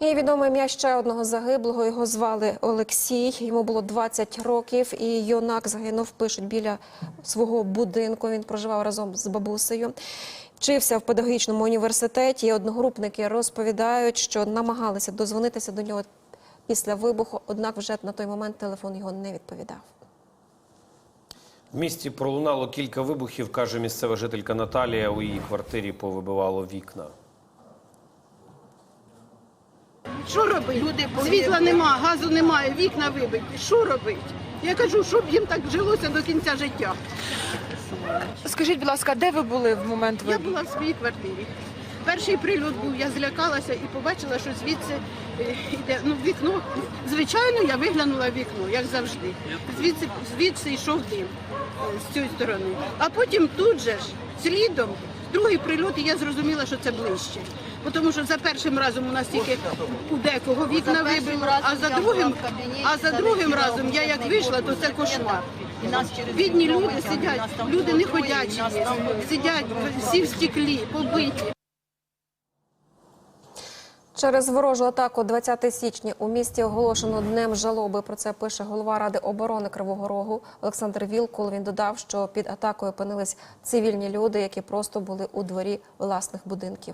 І відоме ім'я ще одного загиблого. Його звали Олексій. Йому було 20 років, і юнак загинув. Пишуть біля свого будинку. Він проживав разом з бабусею. Вчився в педагогічному університеті. І Одногрупники розповідають, що намагалися дозвонитися до нього після вибуху. Однак, вже на той момент телефон його не відповідав. В місті пролунало кілька вибухів, каже місцева жителька Наталія. У її квартирі повибивало вікна. Що робити? Світла нема, газу немає, вікна вибиті. Що робити? Я кажу, щоб їм так жилося до кінця життя. Скажіть, будь ласка, де ви були в момент Я вибуху? була в своїй квартирі. Перший прильот був, я злякалася і побачила, що звідси е, йде ну, вікно. Звичайно, я виглянула в вікно, як завжди. Звідси, звідси йшов дим е, з цієї сторони. А потім тут же ж, слідом, другий прильот, і я зрозуміла, що це ближче. Тому що за першим разом у нас тільки у декого вікна вибило, а за другим, а за другим разом я як вийшла, то це кошмар. Бідні люди сидять, люди не ходячі сидять всі в стеклі, побиті. Через ворожу атаку 20 січня у місті оголошено днем жалоби. Про це пише голова ради оборони Кривого Рогу Олександр Вілкул. Він додав, що під атакою опинились цивільні люди, які просто були у дворі власних будинків.